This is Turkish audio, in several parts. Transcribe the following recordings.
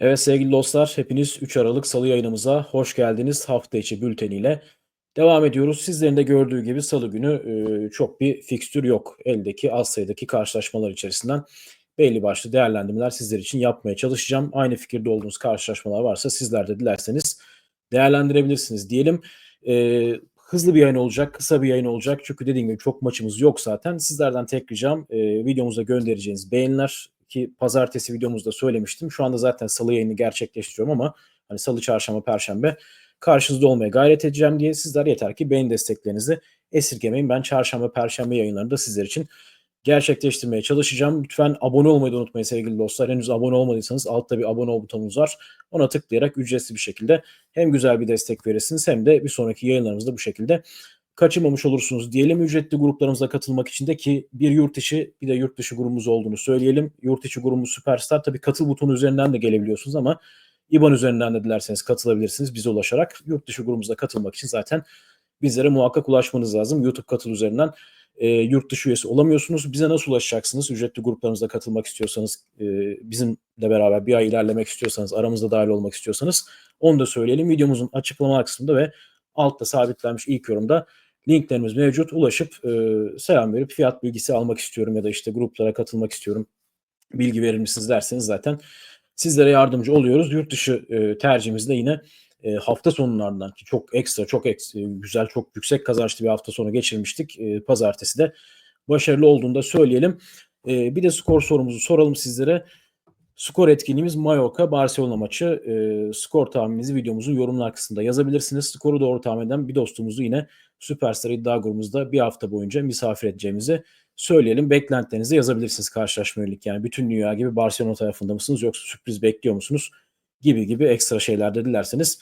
Evet sevgili dostlar, hepiniz 3 Aralık Salı yayınımıza hoş geldiniz. Hafta içi bülteniyle devam ediyoruz. Sizlerin de gördüğü gibi Salı günü e, çok bir fikstür yok. Eldeki az sayıdaki karşılaşmalar içerisinden belli başlı değerlendirmeler sizler için yapmaya çalışacağım. Aynı fikirde olduğunuz karşılaşmalar varsa sizler de dilerseniz değerlendirebilirsiniz diyelim. E, hızlı bir yayın olacak, kısa bir yayın olacak. Çünkü dediğim gibi çok maçımız yok zaten. Sizlerden tek ricam e, videomuza göndereceğiniz beğeniler, ki pazartesi videomuzda söylemiştim. Şu anda zaten salı yayını gerçekleştiriyorum ama hani salı, çarşamba, perşembe karşınızda olmaya gayret edeceğim diye sizler yeter ki beğeni desteklerinizi esirgemeyin. Ben çarşamba, perşembe yayınlarında sizler için gerçekleştirmeye çalışacağım. Lütfen abone olmayı da unutmayın sevgili dostlar. Henüz abone olmadıysanız altta bir abone ol butonumuz var. Ona tıklayarak ücretsiz bir şekilde hem güzel bir destek verirsiniz hem de bir sonraki yayınlarımızda bu şekilde kaçırmamış olursunuz diyelim. Ücretli gruplarımıza katılmak için de ki bir yurt içi bir de yurt dışı grubumuz olduğunu söyleyelim. Yurt içi grubumuz Süperstar. Tabii katıl butonu üzerinden de gelebiliyorsunuz ama İBAN üzerinden de dilerseniz katılabilirsiniz bize ulaşarak. Yurt dışı grubumuza katılmak için zaten bizlere muhakkak ulaşmanız lazım. YouTube katıl üzerinden e, yurt dışı üyesi olamıyorsunuz. Bize nasıl ulaşacaksınız? Ücretli gruplarımıza katılmak istiyorsanız, e, bizimle beraber bir ay ilerlemek istiyorsanız, aramızda dahil olmak istiyorsanız onu da söyleyelim. Videomuzun açıklama kısmında ve altta sabitlenmiş ilk yorumda linklerimiz mevcut. Ulaşıp e, selam verip fiyat bilgisi almak istiyorum ya da işte gruplara katılmak istiyorum. Bilgi verir misiniz derseniz zaten sizlere yardımcı oluyoruz. Yurt dışı e, tercihimizde yine e, hafta sonlarından ki çok ekstra, çok ekstra, güzel, çok yüksek kazançlı bir hafta sonu geçirmiştik. E, pazartesi de başarılı olduğunu da söyleyelim. E, bir de skor sorumuzu soralım sizlere. Skor etkinliğimiz Mallorca Barcelona maçı. E, skor tahmininizi videomuzun yorumlar kısmında yazabilirsiniz. Skoru doğru tahmin eden bir dostumuzu yine Süperstar iddia grubumuzda bir hafta boyunca misafir edeceğimizi söyleyelim. Beklentilerinizi yazabilirsiniz karşılaşma yönelik. Yani bütün dünya gibi Barcelona tarafında mısınız yoksa sürpriz bekliyor musunuz? Gibi gibi ekstra şeyler de dilerseniz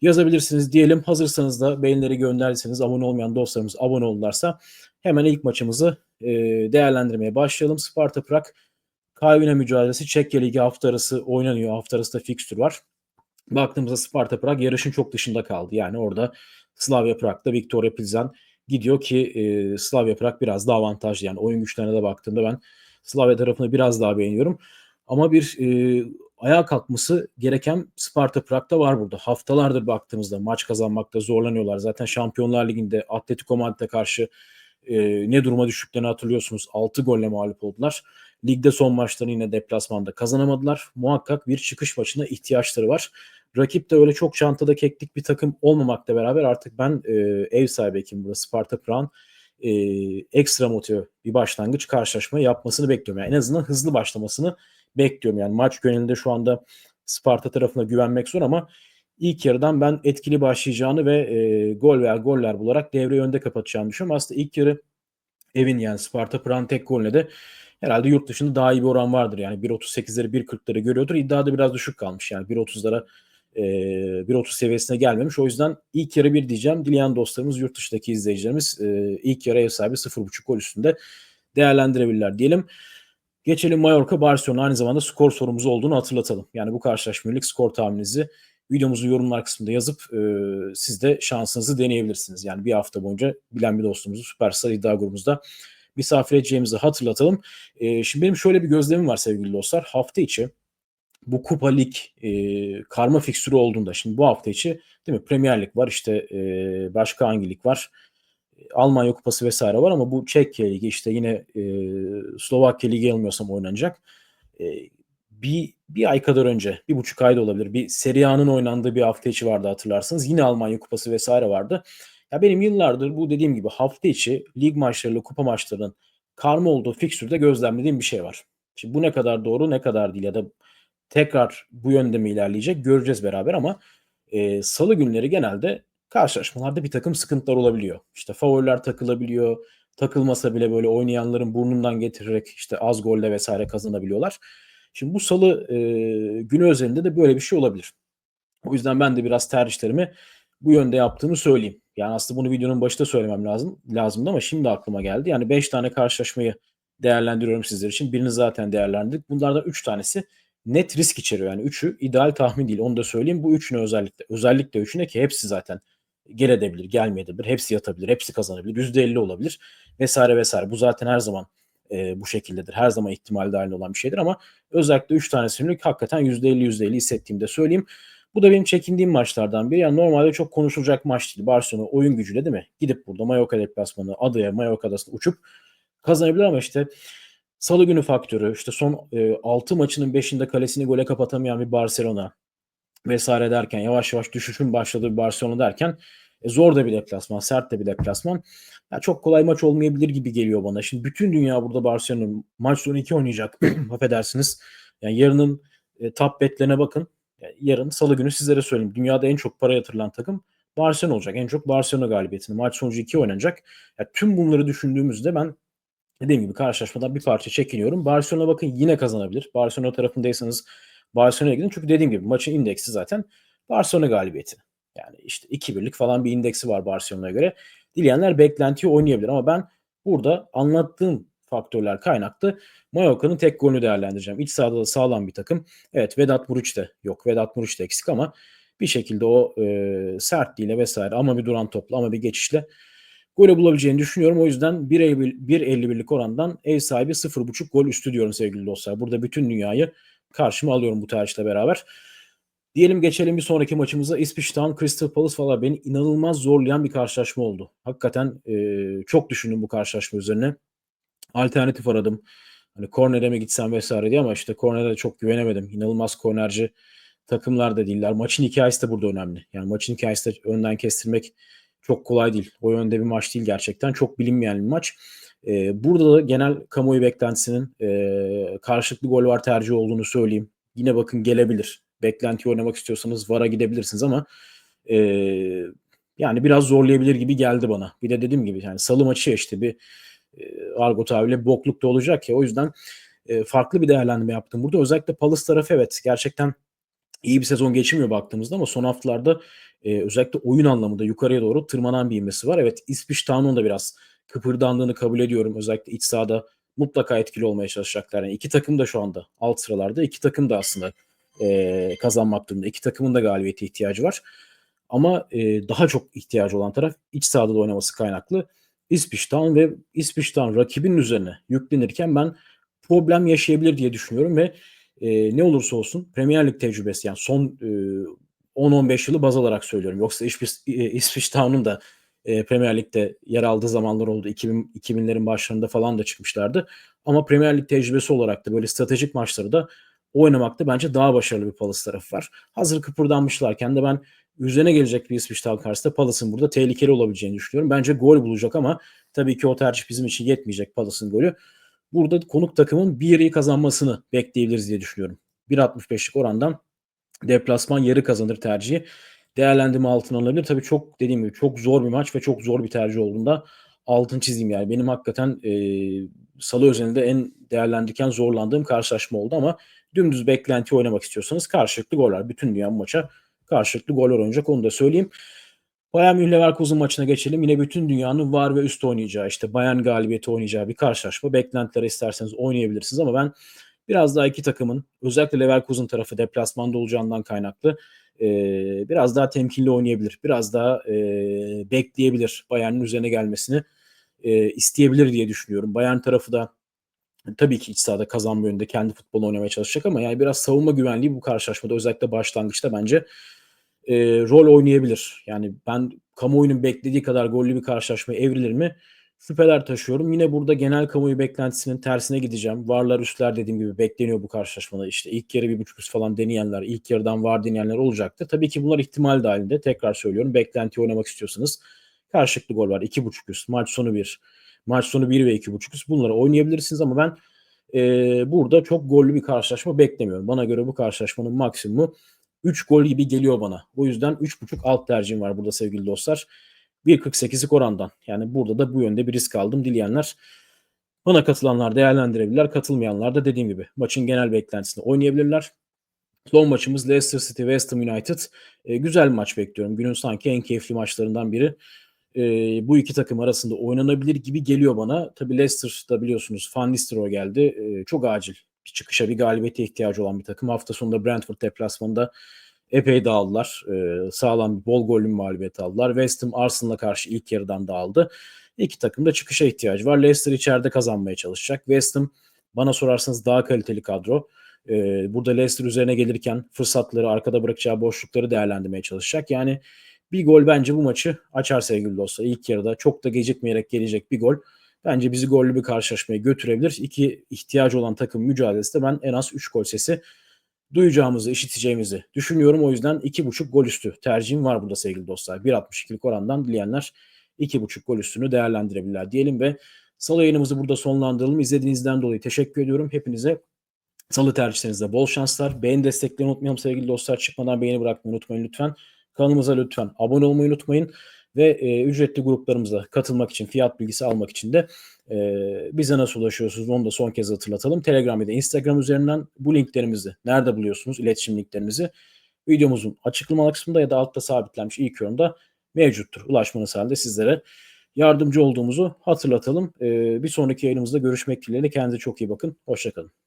yazabilirsiniz diyelim. Hazırsanız da beğenileri gönderdiyseniz abone olmayan dostlarımız abone oldularsa hemen ilk maçımızı e, değerlendirmeye başlayalım. Sparta Prag Kalvina mücadelesi Çekya Ligi hafta arası oynanıyor. Hafta arası da fikstür var. Baktığımızda Sparta Prag yarışın çok dışında kaldı. Yani orada Slavia Prag'da Viktoria Pilsen gidiyor ki e, Slavia Prag biraz daha avantajlı. Yani oyun güçlerine de baktığımda ben Slavia tarafını biraz daha beğeniyorum. Ama bir e, ayağa kalkması gereken Sparta Prag'da var burada. Haftalardır baktığımızda maç kazanmakta zorlanıyorlar. Zaten Şampiyonlar Ligi'nde Atletico Madrid'e karşı e, ne duruma düştüklerini hatırlıyorsunuz. 6 golle mağlup oldular. Ligde son maçlarını yine deplasmanda kazanamadılar. Muhakkak bir çıkış maçına ihtiyaçları var. Rakip de öyle çok çantada keklik bir takım olmamakla beraber artık ben e, ev sahibi ekim burada Sparta Prag'ın e, ekstra motive bir başlangıç karşılaşma yapmasını bekliyorum. Yani en azından hızlı başlamasını bekliyorum. Yani maç gönlünde şu anda Sparta tarafına güvenmek zor ama ilk yarıdan ben etkili başlayacağını ve e, gol veya goller bularak devre önde kapatacağını düşünüyorum. Aslında ilk yarı evin yani Sparta Prag'ın tek golüne de herhalde yurt dışında daha iyi bir oran vardır. Yani 1.38'leri 1.40'ları görüyordur. İddia da biraz düşük kalmış. Yani 1.30'lara e, 1.30 seviyesine gelmemiş. O yüzden ilk yarı bir diyeceğim. Dileyen dostlarımız yurt dışındaki izleyicilerimiz ilk yarı ev sahibi 0.5 gol üstünde değerlendirebilirler diyelim. Geçelim Mallorca Barcelona aynı zamanda skor sorumuz olduğunu hatırlatalım. Yani bu karşılaşmalık skor tahmininizi videomuzun yorumlar kısmında yazıp e, siz de şansınızı deneyebilirsiniz. Yani bir hafta boyunca bilen bir dostumuzu Süperstar iddia grubumuzda misafir edeceğimizi hatırlatalım. E, şimdi benim şöyle bir gözlemim var sevgili dostlar. Hafta içi bu Kupa Lig e, karma fikstürü olduğunda şimdi bu hafta içi değil mi Premier Lig var işte e, başka hangi lig var Almanya Kupası vesaire var ama bu Çekya Ligi işte yine e, Slovakya Ligi yanılmıyorsam oynanacak. E, bir, bir ay kadar önce, bir buçuk ayda olabilir. Bir Serie oynandığı bir hafta içi vardı hatırlarsınız. Yine Almanya Kupası vesaire vardı. Ya benim yıllardır bu dediğim gibi hafta içi lig maçlarıyla kupa maçlarının karma olduğu fikstürde gözlemlediğim bir şey var. Şimdi bu ne kadar doğru ne kadar değil ya da tekrar bu yönde mi ilerleyecek göreceğiz beraber ama e, salı günleri genelde karşılaşmalarda bir takım sıkıntılar olabiliyor. İşte favoriler takılabiliyor. Takılmasa bile böyle oynayanların burnundan getirerek işte az golle vesaire kazanabiliyorlar. Şimdi bu salı e, günü özelinde de böyle bir şey olabilir. O yüzden ben de biraz tercihlerimi bu yönde yaptığımı söyleyeyim. Yani aslında bunu videonun başında söylemem lazım lazımdı ama şimdi aklıma geldi. Yani 5 tane karşılaşmayı değerlendiriyorum sizler için. Birini zaten değerlendirdik. Bunlardan 3 tanesi net risk içeriyor. Yani 3'ü ideal tahmin değil. Onu da söyleyeyim. Bu üçünü özellikle özellikle üçüne ki hepsi zaten gelebilir, gelmeyebilir. Hepsi yatabilir, hepsi kazanabilir. %50 olabilir vesaire vesaire. Bu zaten her zaman e, bu şekildedir. Her zaman ihtimal dahilinde olan bir şeydir ama özellikle 3 tane hakikaten %50 %50 hissettiğimde söyleyeyim. Bu da benim çekindiğim maçlardan biri. Yani normalde çok konuşulacak maç değil. Barcelona oyun gücüyle değil mi? Gidip burada Mallorca deplasmanı adaya Mallorca adasına uçup kazanabilir ama işte Salı günü faktörü işte son e, 6 maçının 5'inde kalesini gole kapatamayan bir Barcelona vesaire derken yavaş yavaş düşüşün başladığı bir Barcelona derken e, zor da bir deplasman, sert de bir deplasman. Ya çok kolay maç olmayabilir gibi geliyor bana. Şimdi bütün dünya burada Barcelona maç sonu 2 oynayacak. Affedersiniz. Yani yarının e, top betlerine bakın. Yani yarın salı günü sizlere söyleyeyim. Dünyada en çok para yatırılan takım Barcelona olacak. En çok Barcelona galibiyetini. Maç sonucu 2 oynanacak. Yani tüm bunları düşündüğümüzde ben dediğim gibi karşılaşmadan bir parça çekiniyorum. Barcelona bakın yine kazanabilir. Barcelona tarafındaysanız Barcelona'ya gidin. Çünkü dediğim gibi maçın indeksi zaten Barcelona galibiyeti. Yani işte 2-1'lik falan bir indeksi var Barcelona'ya göre. Dileyenler beklentiyi oynayabilir ama ben burada anlattığım faktörler kaynaklı Mallorca'nın tek golünü değerlendireceğim. İç sahada da sağlam bir takım. Evet Vedat Muriç de yok. Vedat Muriç de eksik ama bir şekilde o e, sertliğiyle vesaire ama bir duran topla ama bir geçişle golü bulabileceğini düşünüyorum. O yüzden 1.51'lik orandan ev sahibi 0.5 gol üstü diyorum sevgili dostlar. Burada bütün dünyayı karşıma alıyorum bu tercihle beraber. Diyelim geçelim bir sonraki maçımıza. Ipswich Town Crystal Palace valla beni inanılmaz zorlayan bir karşılaşma oldu. Hakikaten e, çok düşündüm bu karşılaşma üzerine. Alternatif aradım. Hani kornere mi gitsem vesaire diye ama işte kornere çok güvenemedim. İnanılmaz kornerci takımlar da değiller. Maçın hikayesi de burada önemli. Yani maçın hikayesi de önden kestirmek çok kolay değil. O yönde bir maç değil gerçekten. Çok bilinmeyen bir maç. Ee, burada da genel kamuoyu beklentisinin e, karşılıklı gol var tercih olduğunu söyleyeyim. Yine bakın gelebilir. Beklenti oynamak istiyorsanız VAR'a gidebilirsiniz ama e, yani biraz zorlayabilir gibi geldi bana. Bir de dediğim gibi yani salı maçı işte bir e, Argo tabiriyle bokluk da olacak ya. O yüzden e, farklı bir değerlendirme yaptım burada. Özellikle Palace tarafı evet gerçekten iyi bir sezon geçirmiyor baktığımızda ama son haftalarda e, özellikle oyun anlamında yukarıya doğru tırmanan bir inmesi var. Evet Ipswich Town'un da biraz kıpırdandığını kabul ediyorum. Özellikle iç sahada mutlaka etkili olmaya çalışacaklar. Yani iki takım da şu anda alt sıralarda. iki takım da aslında e, kazanmak durumunda. İki takımın da galibiyete ihtiyacı var. Ama e, daha çok ihtiyacı olan taraf iç sahada da oynaması kaynaklı. Town ve Ipswich Town rakibinin üzerine yüklenirken ben problem yaşayabilir diye düşünüyorum ve e, ne olursa olsun Premier Lig tecrübesi yani son e, 10-15 yılı baz alarak söylüyorum. Yoksa Ipswich Town'un da e, Premier Lig'de yer aldığı zamanlar oldu. 2000, 2000'lerin başlarında falan da çıkmışlardı. Ama Premier Lig tecrübesi olarak da böyle stratejik maçları da oynamakta bence daha başarılı bir Palace tarafı var. Hazır kıpırdanmışlarken de ben üzerine gelecek bir Town karşısında Palace'ın burada tehlikeli olabileceğini düşünüyorum. Bence gol bulacak ama tabii ki o tercih bizim için yetmeyecek Palace'ın golü. Burada konuk takımın bir yeri kazanmasını bekleyebiliriz diye düşünüyorum. 1.65'lik orandan deplasman yarı kazanır tercihi değerlendirme altına alınabilir. Tabii çok dediğim gibi çok zor bir maç ve çok zor bir tercih olduğunda altın çizeyim yani. Benim hakikaten e, salı özelinde en değerlendirirken zorlandığım karşılaşma oldu ama dümdüz beklenti oynamak istiyorsanız karşılıklı goller. Bütün dünya maça karşılıklı goller oynayacak onu da söyleyeyim. Bayern Münih Leverkusen maçına geçelim. Yine bütün dünyanın var ve üst oynayacağı işte Bayern galibiyeti oynayacağı bir karşılaşma. Beklentileri isterseniz oynayabilirsiniz ama ben biraz daha iki takımın özellikle Leverkusen tarafı deplasmanda olacağından kaynaklı biraz daha temkinli oynayabilir. Biraz daha bekleyebilir Bayern'in üzerine gelmesini e, isteyebilir diye düşünüyorum. Bayern tarafı da tabii ki iç sahada kazanma yönünde kendi futbolu oynamaya çalışacak ama yani biraz savunma güvenliği bu karşılaşmada özellikle başlangıçta bence e, rol oynayabilir. Yani ben kamuoyunun beklediği kadar gollü bir karşılaşma evrilir mi? Şüpheler taşıyorum. Yine burada genel kamuoyu beklentisinin tersine gideceğim. Varlar üstler dediğim gibi bekleniyor bu karşılaşmada. İşte ilk yarı bir buçuk üst falan deneyenler, ilk yarıdan var deneyenler olacaktır. Tabii ki bunlar ihtimal dahilinde. Tekrar söylüyorum. Beklenti oynamak istiyorsanız karşılıklı gol var. iki buçuk üst. Maç sonu bir. Maç sonu bir ve iki buçuk üst. Bunları oynayabilirsiniz ama ben e, burada çok gollü bir karşılaşma beklemiyorum. Bana göre bu karşılaşmanın maksimumu 3 gol gibi geliyor bana. O yüzden 3.5 alt tercihim var burada sevgili dostlar. 1.48'lik orandan. Yani burada da bu yönde bir risk aldım dileyenler. Bana katılanlar değerlendirebilirler. Katılmayanlar da dediğim gibi maçın genel beklentisini oynayabilirler. Son maçımız Leicester City West Ham United. E, güzel maç bekliyorum. Günün sanki en keyifli maçlarından biri. E, bu iki takım arasında oynanabilir gibi geliyor bana. Tabii Leicester'da biliyorsunuz Van Nistelrooy geldi. E, çok acil bir çıkışa bir galibiyete ihtiyacı olan bir takım. Hafta sonunda Brentford deplasmanında epey dağıldılar. E, sağlam bir bol gollü mağlubiyet aldılar. West Ham Arsenal'a karşı ilk yarıdan dağıldı. İki takım da çıkışa ihtiyacı var. Leicester içeride kazanmaya çalışacak. West Ham bana sorarsanız daha kaliteli kadro. Burada Leicester üzerine gelirken fırsatları, arkada bırakacağı boşlukları değerlendirmeye çalışacak. Yani bir gol bence bu maçı açar sevgili dostlar. İlk yarıda çok da gecikmeyerek gelecek bir gol. Bence bizi gollü bir karşılaşmaya götürebilir. İki ihtiyacı olan takım mücadelesi de ben en az 3 gol sesi duyacağımızı, işiteceğimizi düşünüyorum. O yüzden 2.5 gol üstü tercihim var burada sevgili dostlar. 1.62'lik orandan dileyenler 2.5 gol üstünü değerlendirebilirler diyelim ve salı yayınımızı burada sonlandıralım. İzlediğinizden dolayı teşekkür ediyorum. Hepinize salı tercihlerinizde bol şanslar. Beğeni desteklerini unutmayalım sevgili dostlar. Çıkmadan beğeni bırakmayı unutmayın lütfen. Kanalımıza lütfen abone olmayı unutmayın. Ve e, ücretli gruplarımıza katılmak için, fiyat bilgisi almak için de e, bize nasıl ulaşıyorsunuz onu da son kez hatırlatalım. Telegram ya Instagram üzerinden bu linklerimizi nerede buluyorsunuz? İletişim linklerimizi videomuzun açıklama kısmında ya da altta sabitlenmiş ilk yorumda mevcuttur. Ulaşmanız halinde sizlere yardımcı olduğumuzu hatırlatalım. E, bir sonraki yayınımızda görüşmek dileğiyle. Kendinize çok iyi bakın. Hoşçakalın.